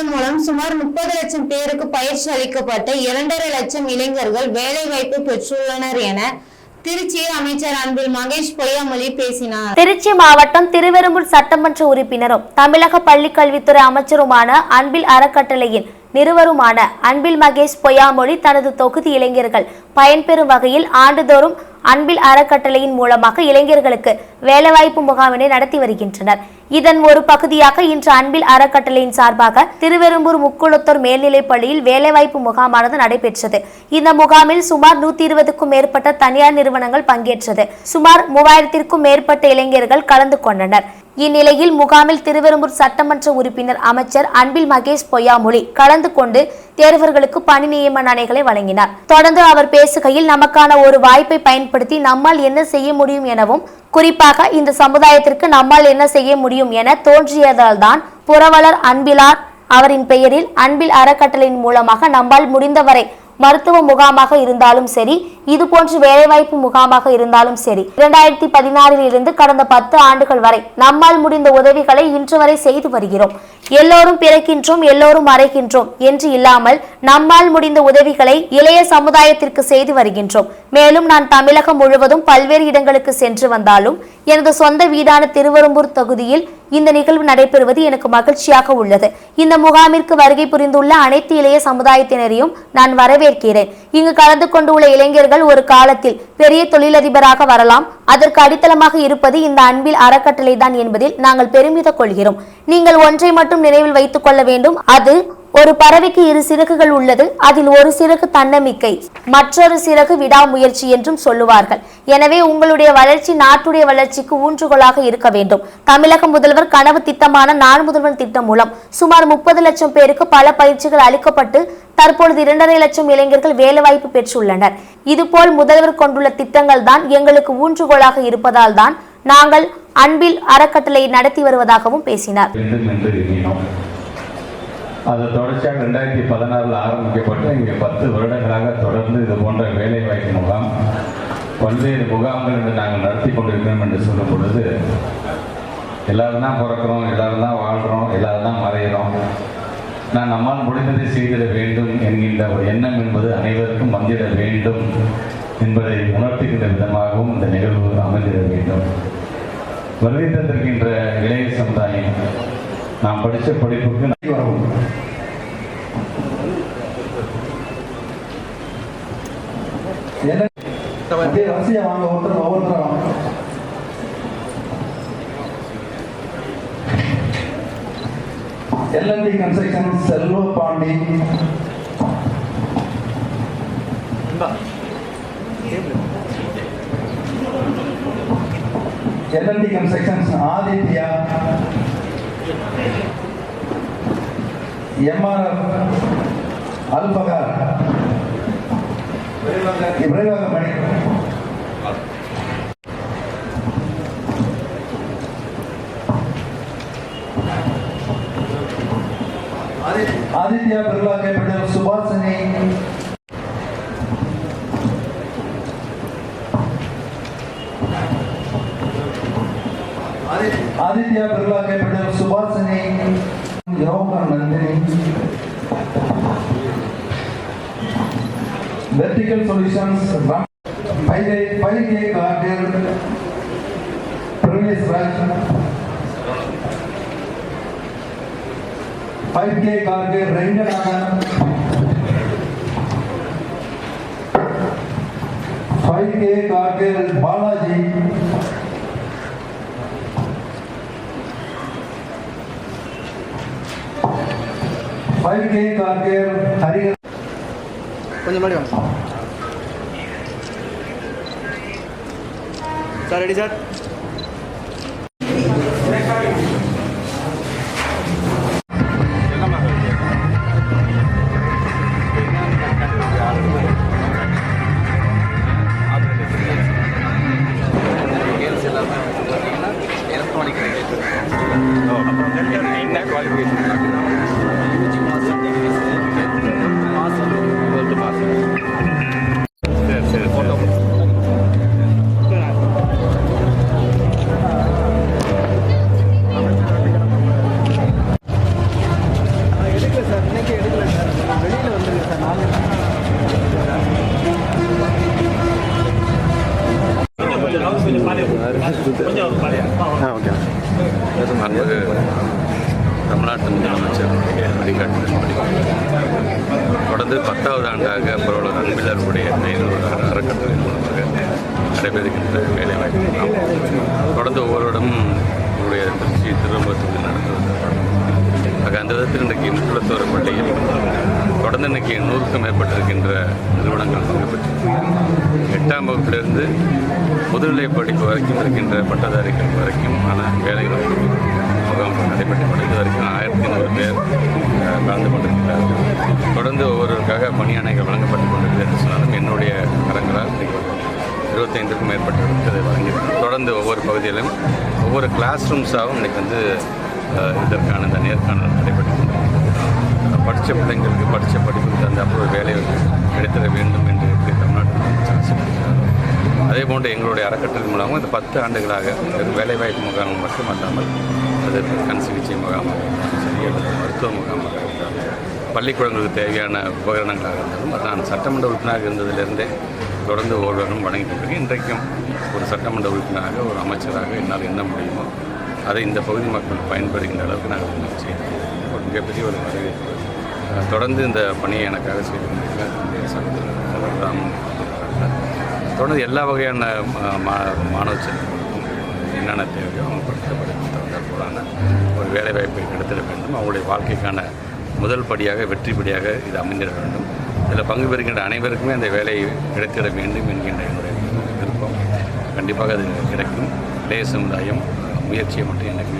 திட்டம் மூலம் சுமார் முப்பது லட்சம் பேருக்கு பயிற்சி அளிக்கப்பட்டு இரண்டரை லட்சம் இளைஞர்கள் வேலை வாய்ப்பு பெற்றுள்ளனர் என திருச்சி அமைச்சர் அன்பில் மகேஷ் பொய்யாமொழி பேசினார். திருச்சி மாவட்டம் திருவெரும்பூர் சட்டமன்ற உறுப்பினரும் தமிழக பள்ளிக்கல்வித்துறை அமைச்சருமான அன்பில் அறக்கட்டளையின் நிறுவருமான அன்பில் மகேஷ் பொய்யாமொழி தனது தொகுதி இளைஞர்கள் பயன்பெறும் வகையில் ஆண்டுதோறும் அன்பில் அறக்கட்டளையின் மூலமாக இளைஞர்களுக்கு வேலைவாய்ப்பு முகாமினை நடத்தி வருகின்றனர். இதன் ஒரு பகுதியாக இன்று அன்பில் அறக்கட்டளையின் சார்பாக திருவெரும்பூர் முக்குளத்தூர் மேல்நிலைப் பள்ளியில் வேலைவாய்ப்பு முகாமானது நடைபெற்றது. இந்த முகாமில் சுமார் நூத்தி இருபதுக்கும் மேற்பட்ட தனியார் நிறுவனங்கள் பங்கேற்றது. சுமார் மூவாயிரத்திற்கும் மேற்பட்ட இளைஞர்கள் கலந்து கொண்டனர். இந்நிலையில் முகாமில் திருவெரும்பூர் சட்டமன்ற உறுப்பினர் அமைச்சர் அன்பில் மகேஷ் பொய்யாமொழி கலந்து கொண்டு தேர்வர்களுக்கு பணி நியமன ஆணைகளை வழங்கினார். தொடர்ந்து அவர் பேசுகையில் நமக்கான ஒரு வாய்ப்பை பயன்படுத்தி பயன்படுத்தி நம்மால் என்ன செய்ய முடியும் எனவும் குறிப்பாக இந்த சமுதாயத்திற்கு நம்மால் என்ன செய்ய முடியும் என தோன்றியதால் தான் புரவலர் அன்பிலார் அவரின் பெயரில் அன்பில் அறக்கட்டளையின் மூலமாக நம்மால் முடிந்தவரை மருத்துவ முகாமாக இருந்தாலும் சரி இது போன்று வேலைவாய்ப்பு முகாமாக இருந்தாலும் சரி இரண்டாயிரத்தி பதினாறில் இருந்து கடந்த பத்து ஆண்டுகள் வரை நம்மால் முடிந்த உதவிகளை இன்று வரை செய்து வருகிறோம். எல்லோரும் பிறக்கின்றோம் எல்லோரும் மறைக்கின்றோம் என்று இல்லாமல் நம்மால் முடிந்த உதவிகளை இளைய சமுதாயத்திற்கு செய்து வருகின்றோம். மேலும் நான் தமிழகம் முழுவதும் பல்வேறு இடங்களுக்கு சென்று வந்தாலும் எனது சொந்த வீடான திருவரும்பூர் தொகுதியில் இந்த நிகழ்வு நடைபெறுவது எனக்கு மகிழ்ச்சியாக உள்ளது. இந்த முகாமிற்கு வருகை புரிந்துள்ள அனைத்து இளைய சமுதாயத்தினரையும் நான் வரவேற்கிறேன். இங்கு கலந்து கொண்டுள்ள இளைஞர்கள் ஒரு காலத்தில் பெரிய தொழிலதிபராக வரலாம். அதற்கு அடித்தளமாக இருப்பது இந்த அன்பில் அறக்கட்டளை தான் என்பதில் நாங்கள் பெருமிதம் கொள்கிறோம். நீங்கள் ஒன்றை மட்டும் நினைவில் வைத்துக் கொள்ள வேண்டும். அது ஒரு பறவைக்கு இரு சிறகுகள் உள்ளது. அதில் ஒரு சிறகு தன்னம்பிக்கை மற்றொரு சிறகு விடாமுயற்சி என்றும் சொல்லுவார்கள். எனவே உங்களுடைய வளர்ச்சி நாட்டுடைய வளர்ச்சிக்கு ஊன்றுகோலாக இருக்க வேண்டும். தமிழக முதல்வர் கனவு திட்டமான நான் முதல்வன் திட்டம் மூலம் சுமார் முப்பது லட்சம் பேருக்கு பல பயிற்சிகள் அளிக்கப்பட்டு தற்பொழுது இரண்டரை லட்சம் இளைஞர்கள் வேலைவாய்ப்பு பெற்றுள்ளனர். இதுபோல் முதல்வர் கொண்டுள்ள திட்டங்கள் தான் எங்களுக்கு ஊன்றுகோலாக இருப்பதால் தான் நாங்கள் அன்பில் அறக்கட்டளை நடத்தி வருவதாகவும் பேசினார். அது தொடர்ச்சியாக ரெண்டாயிரத்தி பதினாறில் ஆரம்பிக்கப்பட்டு இங்கே பத்து வருடங்களாக தொடர்ந்து இது போன்ற வேலைவாய்ப்பு முகாம் பல்வேறு முகாம்கள் என்று நாங்கள் நடத்தி கொண்டிருக்கிறோம் என்று சொல்லும் பொழுது எல்லாரும் தான் பிறக்கிறோம் எல்லாரும் தான் வாழ்கிறோம் எல்லாரும் தான் மறைகிறோம். நான் நம்மால் முடிந்ததை செய்திட வேண்டும் என்கின்ற ஒரு எண்ணம் என்பது அனைவருக்கும் வந்திட வேண்டும் என்பதை உணர்த்துகின்ற விதமாகவும் இந்த நிகழ்வு அமைந்திட வேண்டும். வருகை தந்திருக்கின்ற இளைய சமுதாயம் நாம் படித்த படிப்புக்கு வரவும். அப்படியே வரிசையா வாங்க ஒருத்தர் ஒவ்வொருத்தரும் LNT construction Selva Pandi. LNT constructions Aditya. MRF அல்பகார். விரைவாக பணி. Aditya Birla capital Subhashini Aditya Birla capital Subhashini yoga Nandini Vertical Solutions, Ram- 5K 5K Cargill, Pravesh Raj, 5K Cargill, Ranganagan, 5K Cargill, Balaji, five K car care Hari கொஞ்சம் முன்னாடி வாங்க சார் ரெடி சார் இது. ஆ okay. அது தமிழ்நாட்டு முதலமைச்சர் வழிகாட்டு தொடர்ந்து பத்தாவது ஆண்டாக பரவலர் அன்பிலருடைய நினைவு அறக்கட்டளை மூலமாக நடைபெறுகின்ற வேலைவாய்ப்பு தொடர்ந்து ஒவ்வொரு இடமும் உங்களுடைய திருச்சி திருவம்பத்துக்கு நடந்தது ஆக அந்த விதத்தில் இன்றைக்கு இன்றுளத்தோர பள்ளியில் தொடர்ந்து இன்றைக்கு நூறுக்கும் மேற்பட்டிருக்கின்ற நிறுவனங்கள் பங்கு பெற்று எட்டாம் வகுப்பிலிருந்து முதுநிலை படிப்பு வரைக்கும் இருக்கின்ற பட்டதாரிகள் வரைக்கும் ஆன வேலைகள் முகாம் நடைபெற்று கொண்டு வரைக்கும் ஆயிரத்தி நூறு பேர் கலந்து கொண்டிருக்கிறார்கள். தொடர்ந்து ஒவ்வொருவருக்காக பணியாணைகள் வழங்கப்பட்டு கொண்டிருக்கிறது என்று சொன்னாலும் என்னுடைய கரங்களால் இருபத்தைந்துக்கும் மேற்பட்டவருக்கு அதை வழங்கியிருக்கோம் தொடர்ந்து ஒவ்வொரு பகுதியிலும் ஒவ்வொரு கிளாஸ் ரூம்ஸாகவும் இன்றைக்கி வந்து இதற்கான இந்த நேர்காணல் நடைபெற்று கொண்டிருக்கிறது. படித்த பிள்ளைங்களுக்கு படித்த படிப்புக்கு தகுந்த அப்போது வேலை கிடைத்திட வேண்டும் என்று எப்படி அதே போன்று எங்களுடைய அறக்கட்டளை மூலமாக இந்த பத்து ஆண்டுகளாக வேலைவாய்ப்பு முகாம் மட்டும் அல்லாமல் அது கண் சிகிச்சை முகாமாக மருத்துவ முகாமாக இருந்தாலும் பள்ளிக்கூடங்களுக்கு தேவையான உபகரணங்களாக இருந்தாலும் அது நான் சட்டமன்ற உறுப்பினராக இருந்ததிலிருந்தே தொடர்ந்து ஒவ்வொருவரும் வழங்கிட்டு இருக்கேன் இன்றைக்கும் ஒரு சட்டமன்ற உறுப்பினராக ஒரு அமைச்சராக என்னால் என்ன முடியுமோ அதை இந்த பகுதி மக்கள் பயன்படுகின்ற அளவுக்கு நாங்கள் முயற்சி ஒரு மிகப்பெரிய ஒரு வரவேற்பு. தொடர்ந்து இந்த பணியை எனக்காக செய்து கொண்டிருக்கிறார் என்னுடைய சகோதரர் ராமன் தொடர்ந்து எல்லா வகையான மா- மா- மாணவ செல்வங்களுக்கும் என்னென்ன தேவையோ அவங்க படித்த படிப்பு தகுந்தாற்போலான ஒரு வேலைவாய்ப்பை கிடைத்திட வேண்டும். அவங்களுடைய வாழ்க்கைக்கான முதல் படியாக வெற்றிப்படியாக இது அமைந்திட வேண்டும். இதில் பங்கு பெறுகின்ற அனைவருக்குமே அந்த வேலை கிடைத்திட வேண்டும் என்கின்ற என்னுடைய விருப்பம். கண்டிப்பாக அது கிடைக்கும். இளைய சமுதாயம் முயற்சியை மட்டும் எனக்கு